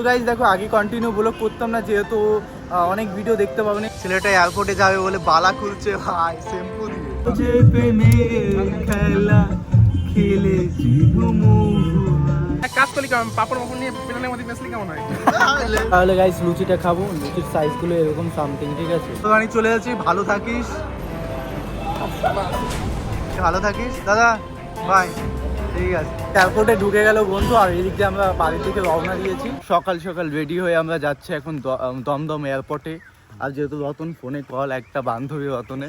তো গাইজ দেখো আগে কন্টিনিউ ব্লগ করতাম না যেহেতু অনেক ভিডিও দেখতে পাবেন ছেলেটা এয়ারপোর্টে যাবে বলে বালা খুলছে ভাই শ্যাম্পু দিয়ে। খেলা খেলেছি কাজ করলি কেমন পাপড় মাপড় নিয়ে মধ্যে কেমন হয়? তাহলে গাইস লুচিটা খাব লুচির সাইজগুলো এরকম সামথিং ঠিক আছে? তো আমি চলে যাচ্ছি ভালো থাকিস? ভালো থাকিস? দাদা বাই ঠিক আছে। এয়ারপোর্টে ঢুকে গেল বন্ধু, আর এদিক দিয়ে আমরা বাড়ি থেকে রওনা দিয়েছি। সকাল সকাল রেডি হয়ে আমরা যাচ্ছি এখন দমদম এয়ারপোর্টে আর যেহেতু রতন ফোনে কল একটা বান্ধবী রতনে।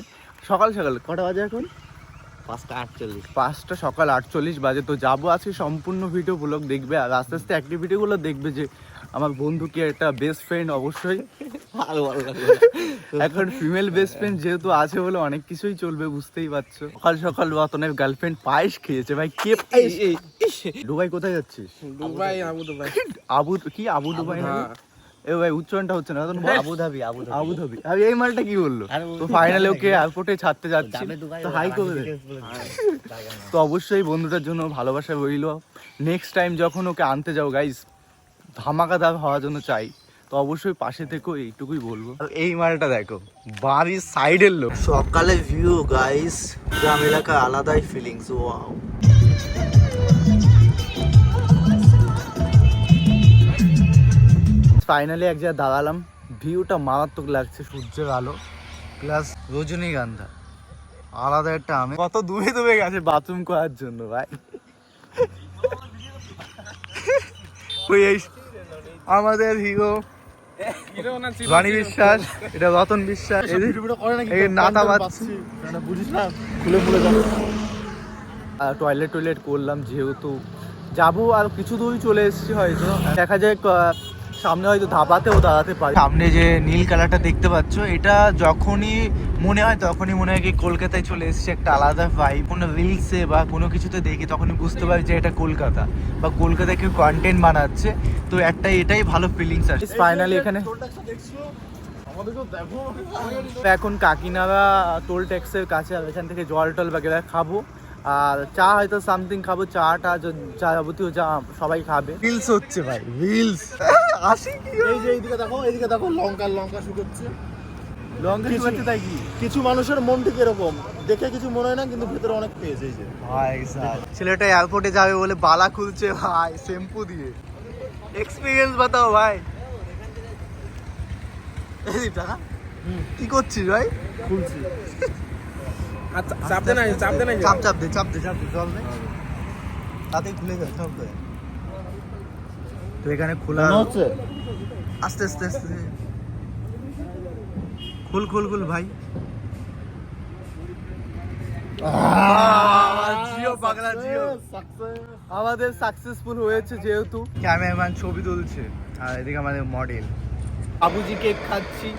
সকাল সকাল, কটা বাজে এখন? পাঁচটা আটচল্লিশ। পাঁচটা সকাল আটচল্লিশ বাজে। তো যাব আজকে সম্পূর্ণ ভিডিও ব্লগ দেখবে আর আস্তে আস্তে অ্যাক্টিভিটিগুলো দেখবে যে আমার বন্ধু কি একটা বেস্ট ফ্রেন্ড অবশ্যই। ভালো ভালো এখন ফিমেল বেস্ট ফ্রেন্ড যেহেতু আছে বলে অনেক কিছুই চলবে বুঝতেই পারছ। সকাল সকাল রতনের গার্লফ্রেন্ড পায়েস খেয়েছে। ভাই কে পায়েস? দুবাই কোথায় যাচ্ছিস? দুবাই আবু দুবাই আবু কি আবু দুবাই না। এ ভাই উচ্চারণটা হচ্ছে না রতন বল। Abu Dhabi Abu Dhabi Abu Dhabi আমি এই মালটা কি বলল? তো ফাইনালি ওকে এয়ারপোর্টে ছাড়তে যাচ্ছি। তো হাই করে তো অবশ্যই বন্ধুটার জন্য ভালোবাসা রইল। নেক্সট টাইম যখন ওকে আনতে যাও গাইস ধামাকাদার হওয়ার জন্য চাই। তো অবশ্যই পাশে থেকো এইটুকুই বলব। এই মালটা দেখো বাড়ির সাইডের লোক। সকালে ভিউ গাইস গ্রাম এলাকার আলাদাই ফিলিংস ওয়াও ফাইনালি এক জায়গায় দাঁড়ালাম। ভিউটা মারাত্মক লাগছে সূর্যের আলো প্লাস রজনীগন্ধা। আলাদা একটা আমি কত দূরে দূরে গেছে বাথরুম করার জন্য ভাই। ওই এই আমাদের হিরো হিরো না ছিল বাণী বিশ্বাস। এটা রতন বিশ্বাস নাতা বাচ্চি। বুঝিস না খুলে খুলে যাবে। টয়লেট টয়লেট করলাম যেহেতু যাব আর কিছু দূরই চলে এসেছি হয়তো। দেখা যায় সামনে হয়তো ধাবাতেও দাঁড়াতে পারি। সামনে যে নীল কালারটা দেখতে পাচ্ছ এটা যখনই মনে হয় তখনই মনে হয় কি কলকাতায় চলে এসেছে একটা আলাদা ভাইব কোনো রিলসে বা কোনো কিছুতে দেখি তখনই বুঝতে পারি যে এটা কলকাতা বা কলকাতায় কেউ কন্টেন্ট বানাচ্ছে। তো একটা এটাই ভালো ফিলিংস আসে। ফাইনালি এখানে। এখন কাকিনাড়া টোল ট্যাক্সের কাছে আর এখান থেকে জল টল বাগেরা খাব। আর চা হয়তো সামথিং খাব চাটা যা যাবতীয় যা সবাই খাবে। রিলস হচ্ছে ভাই রিলস আসি কি এই যে এইদিকে দেখো এইদিকে দেখো লঙ্কা লঙ্কা শুকোচ্ছে। লঙ্কা শুকাচ্ছে তাই কি? কিছু মানুষের মন ঠিক এরকম। দেখে কিছু মনে হয় না কিন্তু ভেতরে অনেক পেয়েছে এই যে। ভাই ছেলেটা এয়ারপোর্টে যাবে বলে বালা খুলছে ভাই শ্যাম্পু দিয়ে। এক্সপিরিয়েন্স বাতাও ভাই। এই টাকা কি করছিস ভাই? খুলছি। আচ্ছা চাপ দে না চাপ দে না চাপ চাপ দে চাপ দে চাপ দে জল দে। তাতেই খুলে গেল চাপ দে। তো এখানে খোলা হচ্ছে? আস্তে আস্তে আস্তে। খুল খুল খুল ভাই। জিও আমাদের সাকসেসফুল হয়েছে যেহেতু। ক্যামেরাম্যান ছবি তুলছে আর এদিকে আমাদের মডেল আবুজি কেক খাচ্ছি।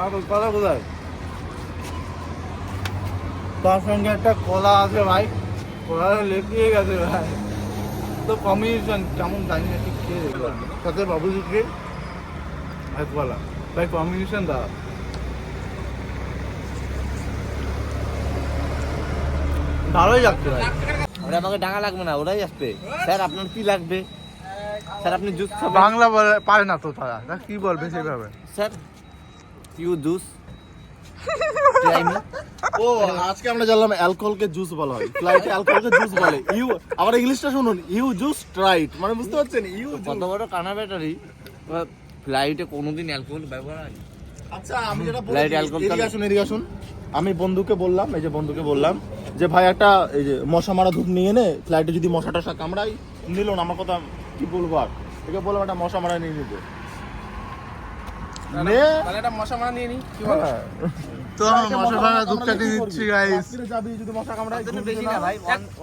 আর কথা কোথায়? তার সঙ্গে একটা কলা আছে ভাই। কলা লেপিয়ে গেছে ভাই। তো কম্বিনেশন কেমন জানি না ঠিক খেয়ে দেখব সাথে বাবুজি কেক আর কলা ভাই কম্বিনেশন দা ভালোই লাগছে ভাই ওরা আমাকে ডাঙা লাগবে না ওরাই আসবে। স্যার আপনার কি লাগবে? স্যার আপনি জুস খাবেন? বাংলা বলে পারে না তো তারা তা কি বলবে সেভাবে স্যার ইউ জুস ও আজকে আমরা জানলাম অ্যালকোহলকে জুস বলা হয়। ফ্লাইটে অ্যালকোহলকে জুস বলে। ইউ আবার ইংলিশটা শুনুন। ইউ জুস ট্রাইট মানে বুঝতে পারছেন? ইউ কত বড় কানা ব্যাটারি ফ্লাইটে কোনোদিন অ্যালকোহল ব্যবহার হয়? আচ্ছা আমি যেটা Light বলি এদিকে আসুন এদিকে আসুন। আমি বন্ধুকে বললাম এই যে বন্ধুকে বললাম যে ভাই একটা এই যে মশা মারা ধূপ নিয়ে নে ফ্লাইটে যদি মশা টশা কামড়াই নিল না আমার কথা কি বলব আর? একে বললাম একটা মশা মারা নিয়ে নিতে। নে তাহলে একটা মশা মারা নিয়ে নি কি বলো? হ্যাঁ। তো আমরা মশা ভাঙা দুধ কাটি দিচ্ছি গাইস যদি মশা কামড়ায় বেশি না। না। ভাই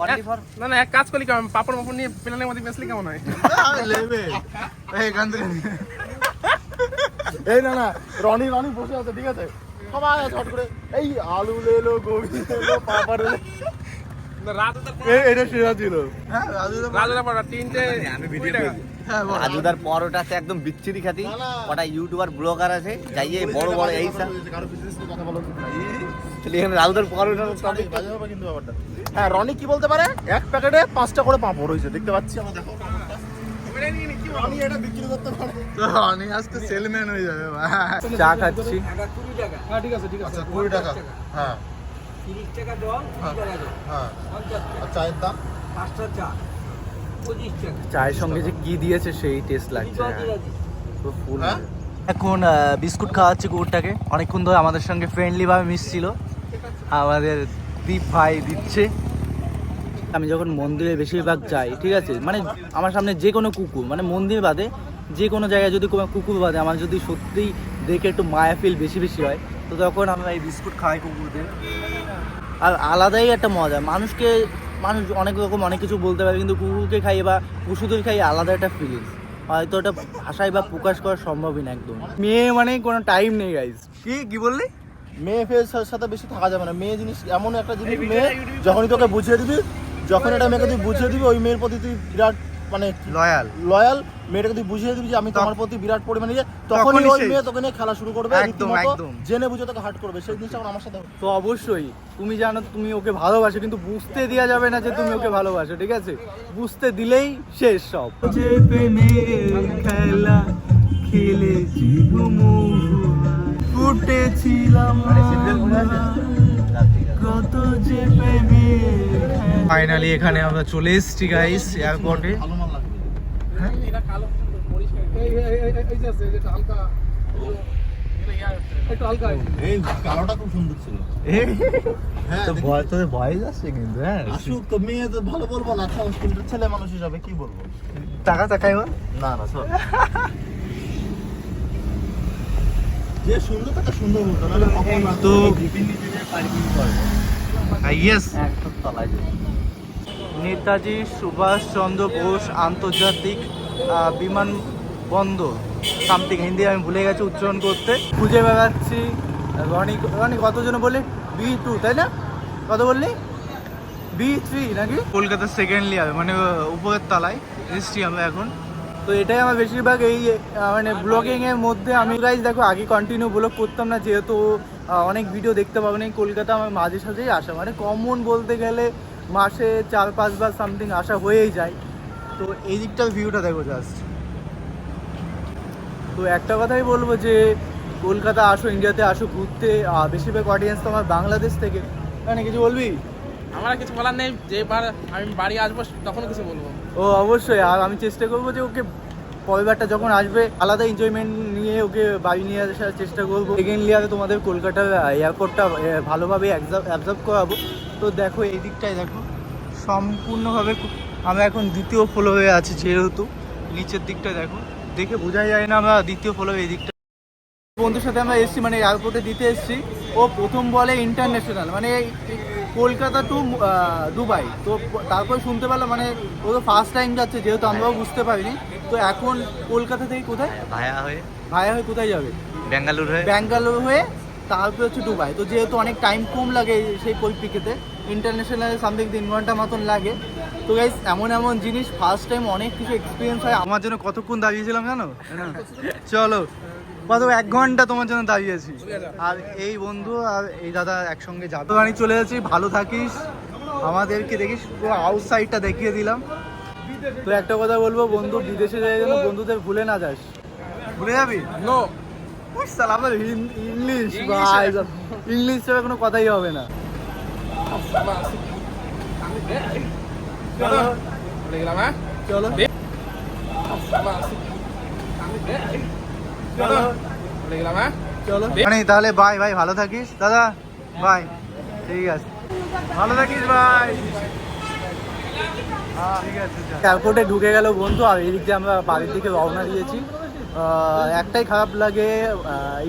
অনলি ফর না না এক কাজ করলি কেমন পাপড় মাপড় নিয়ে প্লেনের মধ্যে বেসলি কেমন হয়? লেবে। এই না। না রনি রনি বসে আছে ঠিক আছে? সবাই আছে করে এই আলু লেলো গোবি লেলো পাপড় রাত এটা সেরা ছিল। হ্যাঁ রাজু তিনটে আমি ভিডিও। আজুদার পরোটা আছে একদম বিচ্ছিরি খাতি কটা ইউটিউবার ব্লগার আছে যাইয়ে বড় বড় এই সব কারও বিজনেস নিয়ে কথা বলো তাহলে এখানে রাউদার পরোটা বাজে বাজে হবে কিন্তু ব্যাপারটা। হ্যাঁ রনি কি বলতে পারে? এক প্যাকেটে পাঁচটা করে পাঁপড় হয়েছে দেখতে পাচ্ছি। আমরা দেখো। হয়ে চা খাচ্ছি। হ্যাঁ ঠিক আছে ঠিক আছে। কুড়ি টাকা। হ্যাঁ। তিরিশ টাকা জল হ্যাঁ। হ্যাঁ। চায়ের দাম? পাঁচটা চা। চায়ের সঙ্গে যে কি দিয়েছে সেই টেস্ট লাগছে ফুল হ্যাঁ? এখন বিস্কুট খাওয়াচ্ছে কুকুরটাকে অনেকক্ষণ ধরে আমাদের সঙ্গে ফ্রেন্ডলি ভাবে মিশছিল। আমাদের দীপ ভাই দিচ্ছে। আমি যখন মন্দিরে বেশিরভাগ যাই ঠিক আছে মানে আমার সামনে যে কোনো কুকুর মানে মন্দির বাদে যে কোনো জায়গায় যদি কোনো কুকুর বাদে আমার যদি সত্যিই দেখে একটু মায়া ফিল বেশি বেশি হয় তো তখন আমরা এই বিস্কুট খাই কুকুরদের। আর আলাদাই একটা মজা। মানুষকে মানুষ অনেক রকম অনেক কিছু বলতে পারে কিন্তু কুকুরকে খাই বা পশুদের খাই আলাদা একটা ফিলিংস হয়তো ওটা ভাষায় বা প্রকাশ করা সম্ভবই না একদম। মেয়ে মানে কোনো টাইম নেই গাইজ কি কি বললি? মেয়ে ফের সাথে বেশি থাকা যাবে না। মেয়ে জিনিস এমন একটা জিনিস মেয়ে যখনই তোকে বুঝিয়ে দিবি যখন এটা মেয়েকে তুই বুঝিয়ে দিবি ওই মেয়ের প্রতি তুই বিরাট মানে লয়াল লয়াল মেয়েটাকে তুই বুঝিয়ে দিবি যে আমি তোমার প্রতি বিরাট পরিমাণে যে তখনই ওই মেয়ে তোকে নিয়ে খেলা শুরু করবে একদম, একদম। জেনে বুঝে তোকে হার্ট করবে। সেই জিনিসটা আমার সাথে তো অবশ্যই তুমি জানো তুমি ওকে ভালোবাসো কিন্তু বুঝতে দেওয়া যাবে না যে তুমি ওকে ভালোবাসো ঠিক আছে? বুঝতে দিলেই শেষ সব। যে প্রেমের খেলা খেলেছি ফুটেছিলাম কত যে ফাইনালি এখানে আমরা চলে এসেছি গাইস এয়ারপোর্টে ভালো মাল লাগবে। এটা কালো পরিষ্কার। এই- এই- এই- এই- এই যে আছে, যেটা হালকা, একটু হালকা কালোটা খুব সুন্দর ছিল। হ্যাঁ ভয় তোদের ভয় যাচ্ছে কিন্তু হ্যাঁ? আসুক তো মেয়ে তো ভালো বলব না আচ্ছা ছেলে মানুষ হিসাবে কি বলব? টাকা টাকাই না না সব যে সুন্দর তাকে সুন্দর বলতো তো ইয়েস তলায় নেতাজি সুভাষচন্দ্র বোস আন্তর্জাতিক বিমানবন্দর সামথিং হিন্দি আমি ভুলে গেছি উচ্চারণ করতে। খুঁজে বেড়াচ্ছি রনি রনি কতজন বললি? বি টু তাই না? কত বললি? বি থ্রি নাকি? কলকাতার সেকেন্ড লিয়ার মানে উপরের তলায় এসছি আমরা এখন। তো এটাই আমার বেশিরভাগ এই মানে ব্লগিংয়ের মধ্যে আমি গাইজ দেখো আগে কন্টিনিউ ব্লগ করতাম না যেহেতু অনেক ভিডিও দেখতে পাবেন। এই কলকাতা আমার মাঝে সাঝেই আসা। মানে কমন বলতে গেলে মাসে চার পাঁচবার সামথিং আসা হয়েই যায়। তো এই দিকটার ভিউটা দেখো জাস্ট তো একটা কথাই বলব যে কলকাতা আসো ইন্ডিয়াতে আসো ঘুরতে। বেশিরভাগ অডিয়েন্স তো আমার বাংলাদেশ থেকে। মানে কিছু বলবি? আমার আর কিছু বলার নেই। যেবার আমি বাড়ি আসব তখন কিছু বলব। ও অবশ্যই। আর আমি চেষ্টা করব যে ওকে পরেরবারটা যখন আসবে, আলাদা এনজয়মেন্ট নিয়ে ওকে বাড়ি নিয়ে আসার চেষ্টা করব। সেকেন্ড ইয়ারে তোমাদের কলকাতার এয়ারপোর্টটা ভালোভাবে অ্যাবজর্ভ করাবো। তো দেখো, এই দিকটাই দেখো, সম্পূর্ণভাবে আমরা এখন দ্বিতীয় ফ্লোরে আছি যেহেতু। নিচের দিকটা দেখো, দেখে বোঝা যায় না আমরা দ্বিতীয় ফ্লোরে এই দিকটা। বন্ধুর সাথে আমরা এসেছি মানে এয়ারপোর্টে দিতে এসেছি। ও প্রথম বলে ইন্টারন্যাশনাল মানে কলকাতা টু দুবাই। তো তারপরে শুনতে পারলাম মানে ও তো ফার্স্ট টাইম যাচ্ছে যেহেতু আমরাও বুঝতে পারিনি। তো এখন কলকাতা থেকে কোথায়? ভায়া হয়ে। ভায়া হয়ে কোথায় যাবে? ব্যাঙ্গালোর হয়ে। ব্যাঙ্গালোর হয়ে তারপর হচ্ছে দুবাই। তো যেহেতু অনেক টাইম কম লাগে সেই পরিপ্রেক্ষিতে ইন্টারন্যাশনাল সামথিং তিন ঘণ্টা মতন লাগে। তো গাইস এমন এমন জিনিস ফার্স্ট টাইম অনেক কিছু এক্সপিরিয়েন্স হয়। আমার জন্য কতক্ষণ দাঁড়িয়েছিলাম জানো? চলো কত এক ঘণ্টা তোমার জন্য দাঁড়িয়েছি। আর এই বন্ধু আর এই দাদা একসঙ্গে যাবে। তো আমি চলে যাচ্ছি ভালো থাকিস। আমাদেরকে দেখিস পুরো আউটসাইডটা দেখিয়ে দিলাম। তো একটা কথা বলব বন্ধু বিদেশে যাই যেন বন্ধুদের ভুলে না যাস। ভুলে যাবি? নো সালা আমার ইংলিশ ইংলিশ ছাড়া কোনো কথাই হবে না। হ্যাঁ হ্যাঁ মানে তাহলে বাই ভাই ভালো থাকিস? দাদা বাই ঠিক আছে। ভালো থাকিস ভাই আছে এয়ারপোর্টে ঢুকে গেল বন্ধু, আর এই দিক দিয়ে আমরা বাড়ির দিকে রওনা দিয়েছি। একটাই খারাপ লাগে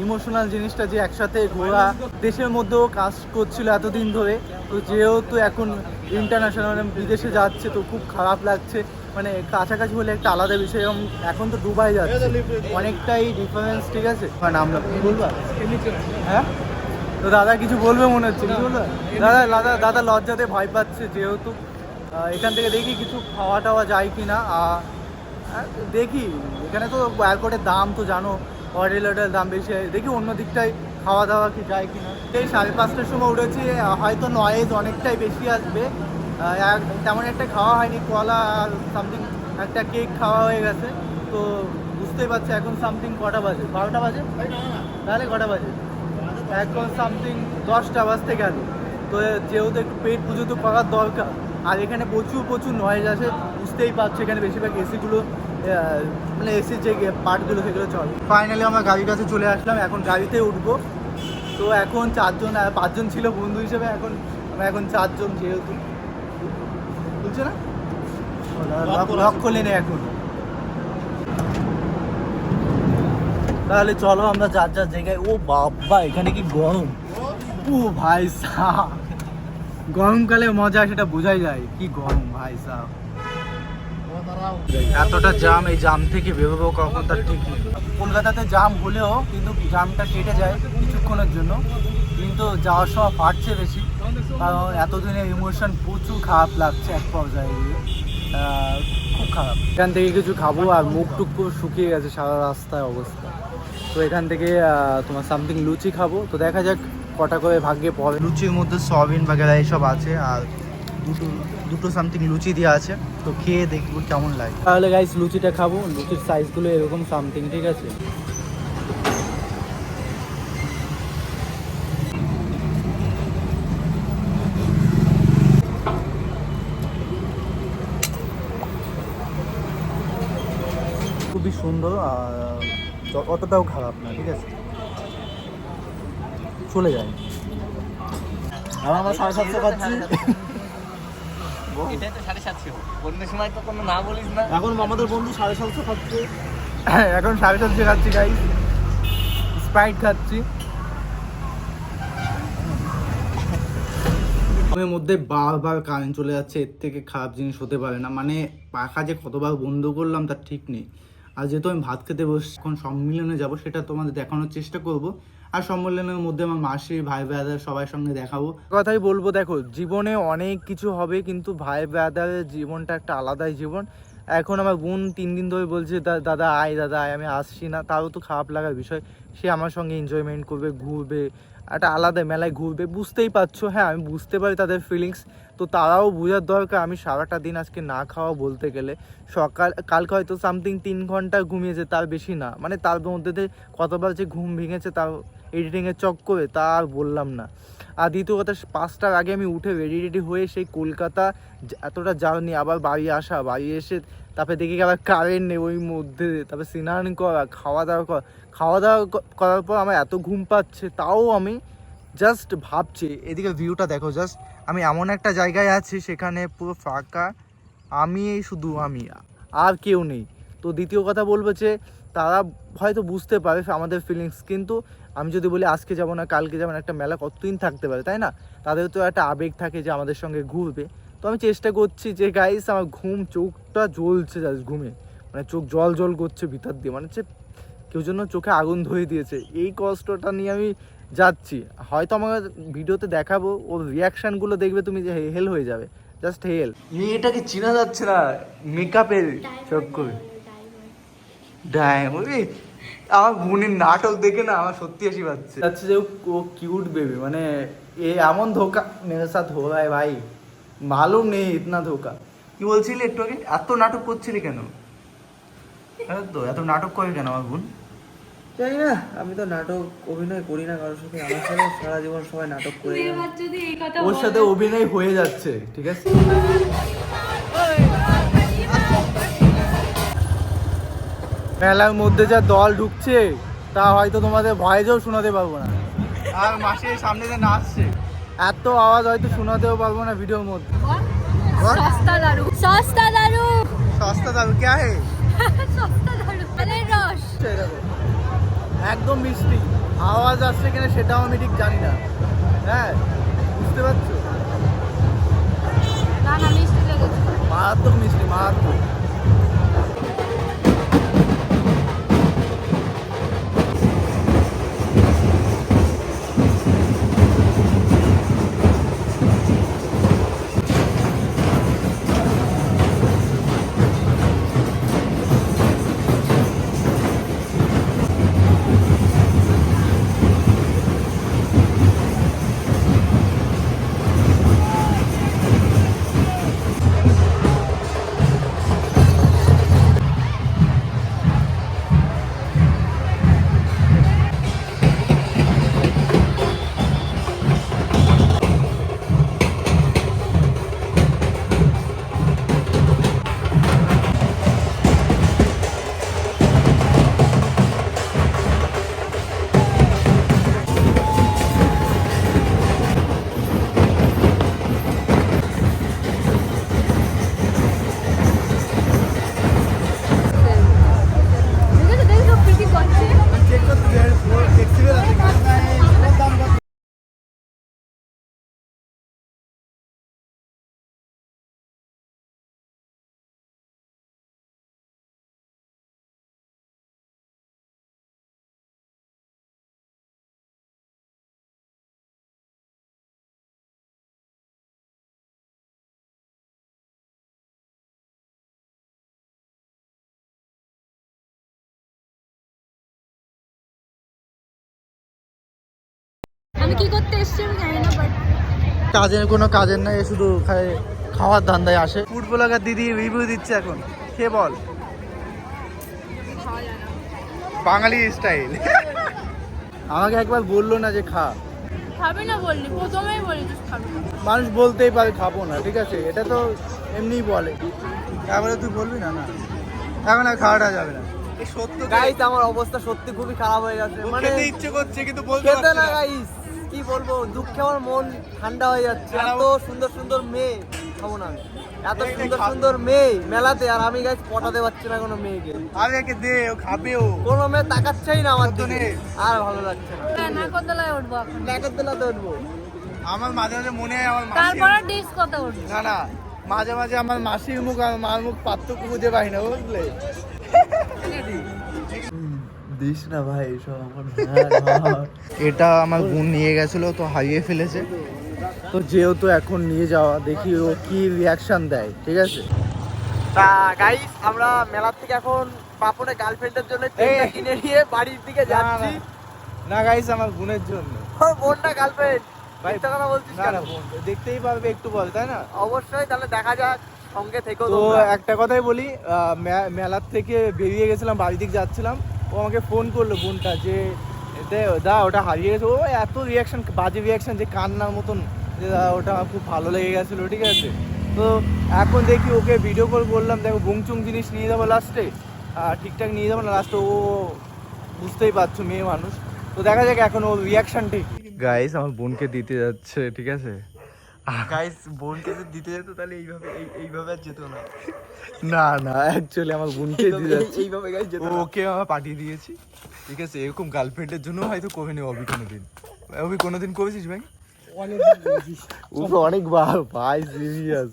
ইমোশনাল জিনিসটা যে একসাথে ঘোরা। দেশের মধ্যেও কাজ করছিল এতদিন ধরে, তো যেহেতু এখন ইন্টারন্যাশনাল বিদেশে যাচ্ছে, তো খুব খারাপ লাগছে। মানে কাছাকাছি হলে একটা আলাদা বিষয়, এবং এখন তো দুবাই যাচ্ছে। অনেকটাই ডিফারেন্স ঠিক আছে? মানে আমরা কি হ্যাঁ? তো দাদা কিছু বলবে মনে হচ্ছে? কিছু বলবে? দাদা দাদা দাদা লজ্জাতে ভয় পাচ্ছে যেহেতু এখান থেকে দেখি কিছু খাওয়া টাওয়া যায় কি না দেখি, এখানে তো এয়ারপোর্টের দাম তো জানো হোটেল হোটেল দাম বেশি হয়। দেখি অন্য দিকটায় খাওয়া দাওয়া কি যায় কি না এই সাড়ে পাঁচটার সময় উঠেছি, হয়তো নয়েজ অনেকটাই বেশি আসবে। তেমন একটা খাওয়া হয়নি, কলা আর সামথিং একটা কেক খাওয়া হয়ে গেছে। তো বুঝতেই পারছি, এখন সামথিং কটা বাজে? বারোটা বাজে? তাহলে কটা বাজে? এখন সামথিং দশটা বাজতে গেল। তো যেহেতু একটু পেট পুজো তো করার দরকার। আর এখানে প্রচুর প্রচুর নয়েজ আছে বুঝতেই পারছ এখানে বেশিরভাগ এসিগুলো মানে এসির যে পার্টগুলো সেগুলো চলে। ফাইনালি আমরা গাড়ির কাছে চলে আসলাম, এখন গাড়িতে উঠবো। তো এখন চারজন পাঁচজন ছিল বন্ধু হিসেবে, এখন আমরা এখন চারজন যেহেতু। বুঝছ না? লক খোলে নেই এখন। তাহলে চলো আমরা যার যার জায়গায় ও বাবা, এখানে কি গরম? ও ভাই সাহ। গরমকালে মজা, সেটা বোঝাই যায়। কি গরম ভাই সাহ এতটা জাম এই জাম থেকে বেরোবো কখন তার ঠিক নেই। কলকাতাতে জাম হলেও কিন্তু জামটা কেটে যায় কিছুক্ষণের জন্য। কিন্তু যাওয়ার সময় ফাটছে বেশি। কারণ এতদিনের ইমোশন প্রচুর খারাপ লাগছে এক পর্যায়ে গিয়ে। খুব খারাপ। এখান থেকে কিছু খাব আর মুখ টুক শুকিয়ে গেছে সারা রাস্তায় অবস্থা। তো এখান থেকে তোমার সামথিং লুচি খাব। তো দেখা যাক কটা করে ভাগ্যে পড়ে লুচির মধ্যে সয়াবিন বাগেরা এইসব আছে আর দুটো দুটো সামথিং লুচি দেওয়া আছে। তো খেয়ে দেখব কেমন লাগে। তাহলে গাইস লুচিটা খাব। লুচির সাইজগুলো এরকম সামথিং ঠিক আছে? খুবই সুন্দর আর অতটাও খারাপ না ঠিক আছে? চলে যায়। আর আমরা সাড়ে সাতশো খাচ্ছি এটাই তো সাড়ে সাতশো। অন্য সময় তো কোনো না বলিস না। এখন আমাদের বন্ধু সাড়ে সাতশো খাচ্ছে। এখন সাড়ে সাতশো খাচ্ছি গাই স্প্রাইট খাচ্ছি। এর মধ্যে বারবার কারেন্ট চলে যাচ্ছে এর থেকে খারাপ জিনিস হতে পারে না। মানে পাখা যে কতবার বন্ধ করলাম তার ঠিক নেই। আর যেহেতু আমি ভাত খেতে বস এখন সম্মিলনে যাব সেটা তোমাদের দেখানোর চেষ্টা করব। আর সম্মেলনের মধ্যে আমার মাসি, ভাই ব্রাদার সবার সঙ্গে দেখাবো। কথাই বলব, দেখো, জীবনে অনেক কিছু হবে, কিন্তু ভাই ব্রাদারের জীবনটা একটা আলাদাই জীবন। এখন আমার বোন তিন দিন ধরে বলছে দাদা, আয় দাদা, আয়, আমি আসছি না। তারও তো খারাপ লাগার বিষয়। সে আমার সঙ্গে এনজয়মেন্ট করবে, ঘুরবে, একটা আলাদা মেলায় ঘুরবে, বুঝতেই পারছ। হ্যাঁ আমি বুঝতে পারি তাদের ফিলিংস তো তারাও বোঝার দরকার, আমি সারাটা দিন আজকে না খাওয়া বলতে গেলে, সকাল, কালকে হয়তো সামথিং তিন ঘণ্টা ঘুমিয়েছে, তার বেশি না। মানে তার মধ্যে কতবার যে ঘুম ভেঙেছে, তার এডিটিংয়ের চক করে তা আর বললাম না। আর দ্বিতীয় কথা, পাঁচটার আগে আমি উঠে রেডি রেডি হয়ে সেই কলকাতা এতটা জার্নি আবার বাড়ি আসা, বাড়ি এসে তারপরে দেখি আবার কারেন্ট নেই ওই মধ্যে। তারপরে স্নান করা, খাওয়া দাওয়া করা, খাওয়া দাওয়া করার পর আমার এত ঘুম পাচ্ছে, তাও আমি জাস্ট ভাবছি, এদিকে ভিউটা দেখো জাস্ট আমি এমন একটা জায়গায় আছি সেখানে পুরো ফাঁকা। আমি শুধু আমি, আর কেউ নেই। তো দ্বিতীয় কথা বলব যে, তারা হয়তো বুঝতে পারে আমাদের ফিলিংস কিন্তু আমি যদি বলি আজকে যাব না, কালকে যাব না, একটা মেলা কতদিন থাকতে পারে, তাই না? তাদের তো একটা আবেগ থাকে যে আমাদের সঙ্গে ঘুরবে। তো আমি চেষ্টা করছি যে গাইস আমার ঘুম চোখটা জ্বলছে জাস্ট ঘুমে। মানে চোখ জল জল করছে ভিতর দিয়ে মানে হচ্ছে কেউ জন্য চোখে আগুন ধরে দিয়েছে। এই কষ্টটা নিয়ে আমি যাচ্ছি। হয়তো আমাকে ভিডিওতে দেখাবো ওর রিয়াকশানগুলো দেখবে তুমি যে হেল হয়ে যাবে। জাস্ট হেল মেয়েটাকে চেনা যাচ্ছে না মেকআপের চোখ করে। ডায়মন্ড আমার বোনের নাটক দেখে না আমার সত্যি হাসি পাচ্ছে। যাচ্ছে যে ও কিউট বেবি মানে এ এমন ধোকা। মেরে সাথ হো ভাই। মালুম নেই ইতনা ধোকা। কি বলছিলি একটু আগে? এত নাটক করছিলি কেন? তো এত নাটক করে কেন আমার বোন? জানি না আমি তো নাটক অভিনয় করি না কারোর সাথে। আমার সাথে সারা জীবন সবাই নাটক করে ওর সাথে অভিনয় হয়ে যাচ্ছে ঠিক আছে? মেলার মধ্যে যা দল ঢুকছে তা হয়তো তোমাদের ভয়েসেও শোনাতে পারব না। আর মাসির সামনে যে নাচছে এত আওয়াজ হয়তো শোনাতেও পারব না ভিডিওর মধ্যে। সস্তা দারু সস্তা দারু সস্তা দারু কে হে সস্তা দারু মানে রস। একদম মিষ্টি। আওয়াজ আসছে কিনা সেটাও আমি ঠিক জানি না। হ্যাঁ বুঝতে পারছ? মারাত্মক মিষ্টি মারাত্মক। আমি কি করতে এসেছি আমি জানি না বাট কাজের কোনো কাজের নাই এ শুধু খাওয়ার ধান্দায় আসে। ফুড ব্লগার দিদি রিভিউ দিচ্ছে এখন। কে বল? খাওয়া যায় না বাঙালি স্টাইল আমাকে একবার বলল না যে খা। খাবি না বললি? প্রথমেই বলি তুই মানুষ বলতেই পারে খাব না ঠিক আছে? এটা তো এমনিই বলে। তারপরে তুই বলবি না না। এখন আর খাওয়াটা যাবে না। সত্য গাইস আমার অবস্থা সত্যি খুবই খারাপ হয়ে গেছে। মানে ইচ্ছে করছে কিন্তু বলতে না না। গাইস কি বলব দুঃখে আমার মন ঠান্ডা হয়ে যাচ্ছে। এত সুন্দর সুন্দর মেয়ে খাব না এত সুন্দর সুন্দর মেয়ে মেলাতে আর আমি গাইস পটাতে পারছি না কোনো মেয়েকে। আরে একে দে ও খাবে ও। কোনো মেয়ে তাকাচ্ছেই না আমার দিকে। আর ভালো লাগছে না। হ্যাঁ, না কতলায় উঠবো এখন। নাকের উঠবো। আমার মাঝে মাঝে মনে হয় আমার তারপরে ডিস কত উঠবো। না না মাঝে মাঝে আমার মাসির মুখ আর মার মুখ পার্থক্য খুঁজে পাই না বুঝলে? দিস না ভাই এসব আমার এটা আমার বোন নিয়ে গেছিল তো হারিয়ে ফেলেছে। তো যেহেতু এখন নিয়ে যাওয়া দেখি ও কি রিয়াকশন দেয় ঠিক আছে? তা গাইস আমরা মেলার থেকে এখন পাপনের গার্লফ্রেন্ডের জন্য ট্রেনটা কিনে নিয়ে বাড়ির দিকে যাচ্ছি। না। গাইস আমার বোনের জন্য। ওর বোনটা গার্লফ্রেন্ড ভাই, কথা বলছিস না না বোন দেখতেই পারবে একটু বল তাই না? অবশ্যই তাহলে দেখা যাক সঙ্গে থেকেও তো একটা কথাই বলি মেলার থেকে বেরিয়ে গেছিলাম বাড়ি দিকে যাচ্ছিলাম। ও আমাকে ফোন করল বোনটা যে দে ওটা হারিয়ে গেছে। ও এত রিয়াকশন বাজে রিয়াকশন যে কান্নার মতন যে দা, ওটা খুব ভালো লেগে গেছিল ঠিক আছে? তো এখন দেখি ওকে ভিডিও কল করলাম দেখো বুংচুং জিনিস নিয়ে যাব লাস্টে আর ঠিকঠাক নিয়ে যাব না লাস্টে ও বুঝতেই পারছ মেয়ে মানুষ। তো দেখা যাক এখন ওর রিয়াকশন ঠিক গাইস আমার বোনকে দিতে যাচ্ছে ঠিক আছে? গাইস বোনকে যদি দিতে যেত তাহলে এইভাবে এই- এইভাবে আর যেত না। না না অ্যাকচুয়ালি আমার বোনকে দিয়ে যাচ্ছে। এইভাবে গাইস যেত ওকে আমার পাঠিয়ে দিয়েছি। ঠিক আছে এরকম গার্লফ্রেন্ডের জন্য হয়তো কবে নেব অবি কোনোদিন। অবি কোনোদিন করেছিস ভাই? অনেক অনেকবার ভাই সিরিয়াস